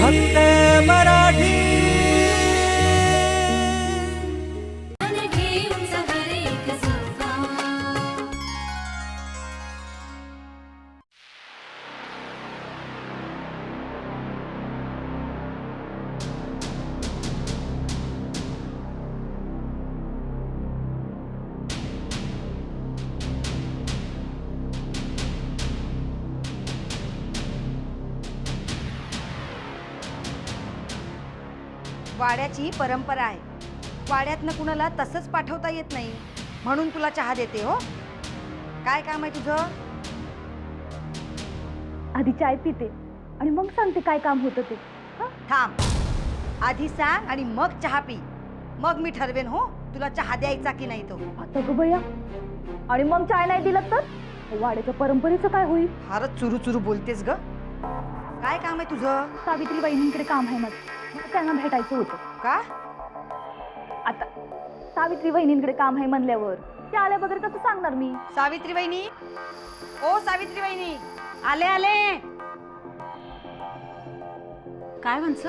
फक्त मराठी वाड्याची ही परंपरा आहे. वाड्यातनं कुणाला तसंच पाठवता येत नाही. म्हणून तुला चहा देते हो. काय काम आहे तुझं? आधी चाय पिते आणि मग सांगते काय काम होतं ते. थांब. आधी सांग आणि मग चहा पी. मग मी ठरवेन हो तुला चहा द्यायचा की नाही तो. आता ग बया आणि मग चाय नाही दिलं तर? वाड्याच्या परंपरेचं काय होईल? फारच चुरू चुरू बोलतेस ग. काय काम आहे तुझं? सावित्री वहिनींकडे काम आहे माझं. त्यांना भेटायचं होतं. का? आता सावित्री वहिनींकडे काम आहे म्हणल्यावर ते आल्या वगैरे कसं सांगणार मी? सावित्री वहिनी? ओ सावित्री वहिनी आले आले. काय म्हणस?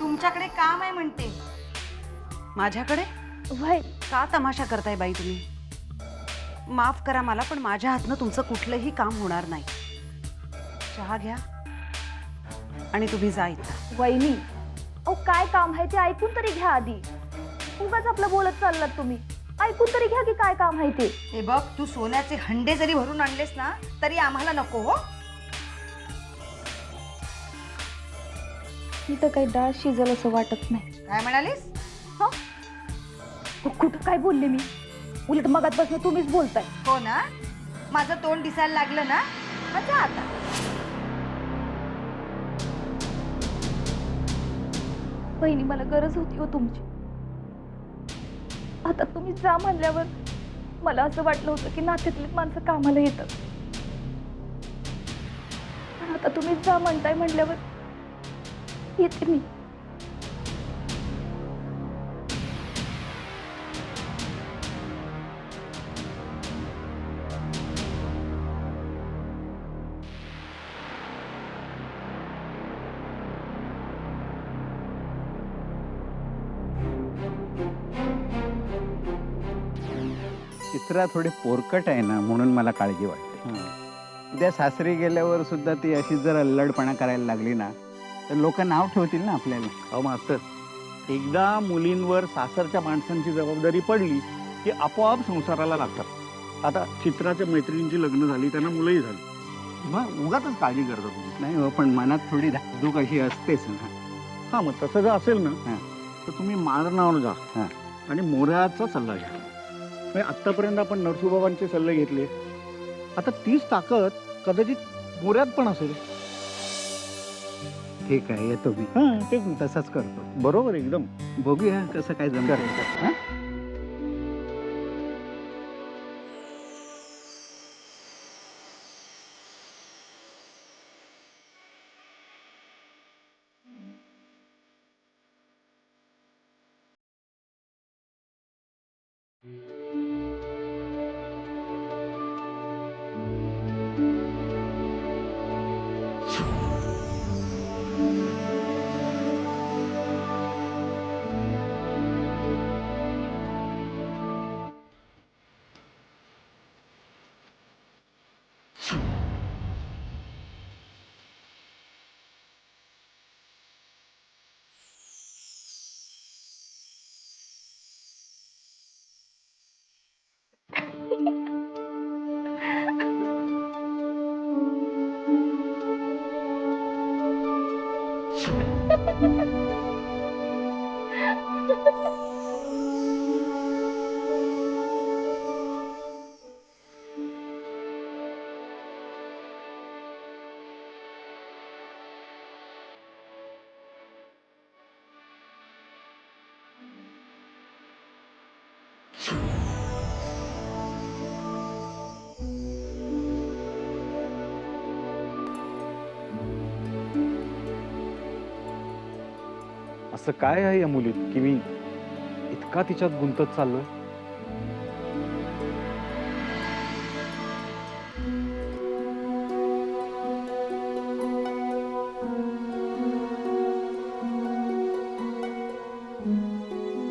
तुमच्याकडे काम आहे म्हणते. माझ्याकडे? वय का तमाशा करताय बाई तुम्ही? माफ करा मला पण माझ्या हातनं तुमचं कुठलंही काम होणार नाही. चहा घ्या आणि तुम्ही जा इथं. वहिनी अहो काय काम आहे ते ऐकून तरी घ्या आधी. उगाच आपलं बोलत चाललात तुम्ही. ऐकून तरी घ्या की काय काम आहे ते. हे बघ तू सोन्याचे हंडे जरी भरून आणलेस ना तरी आम्हाला नको हो. इथं काही डाळ शिजल असं वाटत नाही. काय म्हणालीस? हं? कुठं काय बोलले मी? उलट मगात बसणं तुम्हीच बोलताय. हो ना? माझं तोंड दिसायला लागलं ना? मग जा आता. बहिणी मला गरज होती हो तुमची. आता तुम्ही जा म्हणल्यावर मला असं वाटलं होतं की नात्यातली माणसं कामाला येतात. पण आता तुम्ही जा म्हणताय म्हणल्यावर येते मी. चित्रा थोडी पोरकट आहे ना म्हणून मला काळजी वाटते. उद्या सासरी गेल्यावर सुद्धा ती अशी जर अल्लडपणा करायला लागली ना तर लोक नाव ठेवतील ना आपल्याला. अहो मास्तर एकदा मुलींवर सासरच्या माणसांची जबाबदारी पडली की आपोआप संसाराला लागतात. आता चित्राच्या मैत्रिणींची लग्न झाली त्यांना मुलंही झाली. मग उगाच काळजी करता तुम्ही. नाही हो पण मनात थोडी धाकधूक अशी असतेच ना. हां मग तसं जर असेल ना हां. तर तुम्ही माळरानावर जा हां. आणि मोऱ्याचा सल्ला घ्या. म्हणजे आत्तापर्यंत आपण नरसूबाबांचे सल्ले घेतले. आता तीच ताकद कदाचित मोऱ्यात पण असेल. ठीक आहे येतो मी. हां ना. तसंच करतो. बरोबर एकदम. बघूया कसं काय जमतं. हां? असं काय आहे या मुलीत? की मी इतका तिच्यात गुंतत चाललोय?